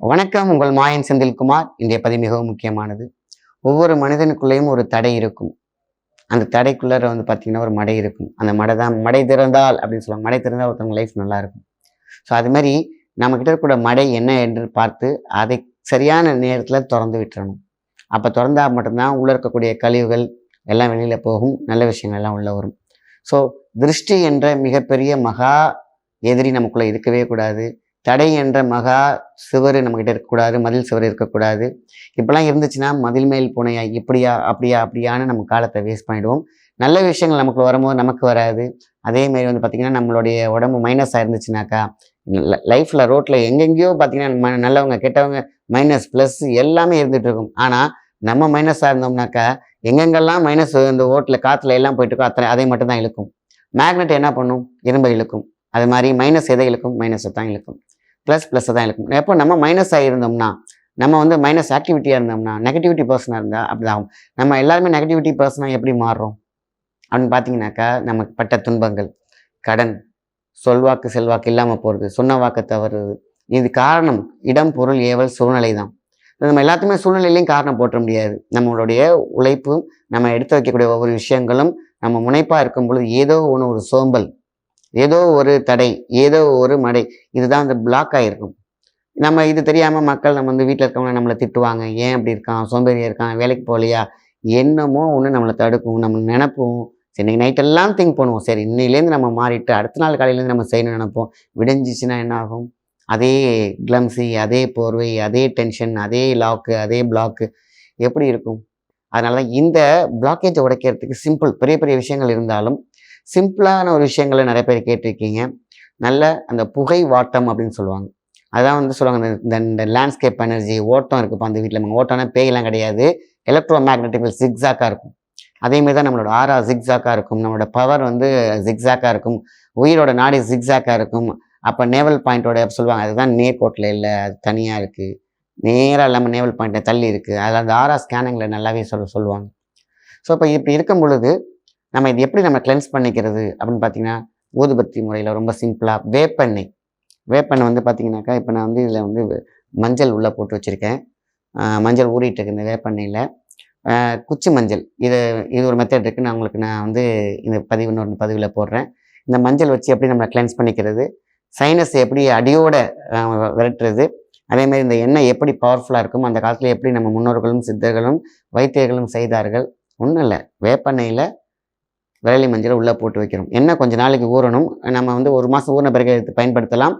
வணக்கம் உங்கள் மாயன் செந்தில்குமார். இன்றைய பதிவு மிகவும் முக்கியமானது. ஒவ்வொரு மனிதனுக்குள்ளேயும் ஒரு தடை இருக்கும். அந்த தடைக்குள்ளார வந்து பார்த்தீங்கன்னா ஒரு மடை இருக்கும். அந்த மடை தான் மடை திறந்தால் அப்படின்னு சொல்லுவாங்க. மடை திறந்தால் ஒருத்தவங்க லைஃப் நல்லா இருக்கும். ஸோ அது மாதிரி நம்மக்கிட்ட இருக்கக்கூடிய மடை என்ன என்று பார்த்து அதை சரியான நேரத்தில் திறந்து விட்டுறணும். அப்போ திறந்தால் மட்டும்தான் உள்ளே இருக்கக்கூடிய கழிவுகள் எல்லாம் வெளியில் போகும். நல்ல விஷயங்கள் எல்லாம் உள்ளே வரும். ஸோ திருஷ்டி என்ற மிகப்பெரிய மகா எதிரி நமக்குள்ளே இருக்கவே கூடாது. தடை என்ற மகா சுவர் நம்மக்கிட்ட இருக்கக்கூடாது மதில் சுவர் இருக்கக்கூடாது. இப்படிலாம் இருந்துச்சுன்னா மதில் மேல் பூனையா இப்படியா அப்படியா அப்படியான்னு நம்ம காலத்தை வேஸ்ட் பண்ணிடுவோம். நல்ல விஷயங்கள் நமக்கு வரும்போது நமக்கு வராது. அதே மாதிரி வந்து பார்த்திங்கன்னா நம்மளுடைய உடம்பு மைனஸாக இருந்துச்சுனாக்கா லைஃப்பில் ரோட்டில் எங்கெங்கேயோ பார்த்திங்கன்னா ம- நல்லவங்க கெட்டவங்க மைனஸ் ப்ளஸ் எல்லாமே இருந்துகிட்டு இருக்கும். ஆனால் நம்ம மைனஸாக இருந்தோம்னாக்கா எங்கெங்கெல்லாம் மைனஸ் இந்த ஓட்டில் காற்றுல எல்லாம் போயிட்டுருக்கோ அத்தனை அதை மட்டும் தான் இழுக்கும். மேக்னெட் என்ன பண்ணும்? இரும்பை இழுக்கும். அது மாதிரி மைனஸ் எதை இழுக்கும்? மைனஸை தான் இழுக்கும். ப்ளஸ் ப்ளஸ்ஸை தான் இருக்கும். எப்போ நம்ம மைனஸ் ஆகியிருந்தோம்னா நம்ம வந்து மைனஸ் ஆக்டிவிட்டியாக இருந்தோம்னா நெகட்டிவிட்டி பர்சனாக இருந்தால் அப்படி ஆகும் நம்ம எல்லாருமே நெகட்டிவிட்டி பர்சனாக எப்படி மாறுறோம்? அப்படின்னு பார்த்தீங்கன்னாக்கா நமக்கு பட்ட துன்பங்கள் கடன் சொல்வாக்கு செல்வாக்கு இல்லாமல் போகிறது சொன்ன வாக்கு தவறுது இது காரணம் இடம் பொருள் ஏவல் சூழ்நிலை தான். நம்ம எல்லாத்துக்குமே சூழ்நிலையிலையும் காரணம் போட்ட முடியாது. நம்மளுடைய உழைப்பும் நம்ம எடுத்து வைக்கக்கூடிய ஒவ்வொரு விஷயங்களும் நம்ம முனைப்பாக இருக்கும் பொழுது ஏதோ ஒன்று ஒரு சோம்பல் ஏதோ ஒரு தடை ஏதோ ஒரு மடை இதுதான் அந்த பிளாக் ஆகிருக்கும் நம்ம இது தெரியாமல் மக்கள் நம்ம வந்து வீட்டில் இருக்கவங்க நம்மளை திட்டுவாங்க ஏன் அப்படி இருக்கான்? சோம்பேறியாக இருக்கான்? வேலைக்கு போகலையா? என்னமோ ஒன்று நம்மளை தடுக்கும் நம்ம நினைப்போம். சரி இன்னைக்கு நைட்டெல்லாம் திங்க் பண்ணுவோம். சரி இன்னிலேருந்து நம்ம மாறிட்டு அடுத்த நாள் காலையிலேருந்து நம்ம செய்யணும்னு நினைப்போம். விடிஞ்சிச்சுன்னா என்ன ஆகும்? அதே கிளம்ஸி அதே போர்வை அதே டென்ஷன் அதே லாக்கு அதே பிளாக்கு எப்படி இருக்கும்? அதனால தான் இந்த பிளாக்கேஜை உடைக்கிறதுக்கு சிம்பிள் பெரிய பெரிய விஷயங்கள் இருந்தாலும் சிம்பிளான ஒரு விஷயங்களை நிறைய பேர் கேட்டிருக்கீங்க. நல்ல அந்த புகை வாட்டம் அப்படின்னு சொல்லுவாங்க. அதான் வந்து சொல்லுவாங்க இந்த- இந்த லேண்ட்ஸ்கேப் எனர்ஜி ஓட்டம் இருக்குப்பா அந்த வீட்டில் ஓட்டம்னா பேயெல்லாம் கிடையாது. எலக்ட்ரோ மேக்னட்டிக்கல் சிக்ஸாக்காக இருக்கும். அதேமாரி தான் நம்மளோட ஆரா ஜிக்ஸாக்காக இருக்கும். நம்மளோட பவர் வந்து ஜிக்ஸாக்காக இருக்கும். உயிரோட நாடி ஜிக்ஸாக்காக இருக்கும். அப்போ நேவல் பாயிண்ட்டோட சொல்லுவாங்க அதுதான் நேர்கோட்டில் இல்லை அது தனியாக இருக்குது நேராக இல்லாமல் நேவல் பாயிண்ட்டை தள்ளி இருக்குது அதில் அந்த ஆரா ஸ்கேனிங்கில் நல்லாவே சொல்ல சொல்லுவாங்க. ஸோ இப்போ இப்படி இருக்கும் பொழுது நம்ம இது எப்படி நம்ம கிளென்ஸ் பண்ணிக்கிறது அப்படின்னு பார்த்தீங்கன்னா ஊதுபத்தி முறையில் ரொம்ப சிம்பிளாக வேப்பெண்ணெய். வேப்பெண்ணெய் வந்து பார்த்தீங்கன்னாக்கா இப்போ நான் வந்து இதில் வந்து மஞ்சள் உள்ளே போட்டு வச்சுருக்கேன். மஞ்சள் ஊறிட்டு இருக்கு இந்த வேப்பெண்ணெயில். குச்சி மஞ்சள். இது இது ஒரு மெத்தட் இருக்குது நான் உங்களுக்கு நான் வந்து இந்த பதிவு இன்னொரு பதிவில் போடுறேன். இந்த மஞ்சள் வச்சு எப்படி நம்ம கிளென்ஸ் பண்ணிக்கிறது? சைனஸ் எப்படி அடியோட விரட்டுறது? அதே மாதிரி இந்த எண்ணெய் எப்படி பவர்ஃபுல்லாக இருக்கும் அந்த காலத்தில் எப்படி நம்ம முன்னோர்களும் சித்தர்களும் வைத்தியர்களும் செய்தார்கள்? ஒன்றும் இல்லை. வேப்பெண்ணெயில் விரலி மஞ்சளை உள்ளே போட்டு வைக்கிறோம் என்ன கொஞ்ச நாளைக்கு ஊறணும்? நம்ம வந்து ஒரு மாதம் ஊறின பிறகு எடுத்து பயன்படுத்தலாம்.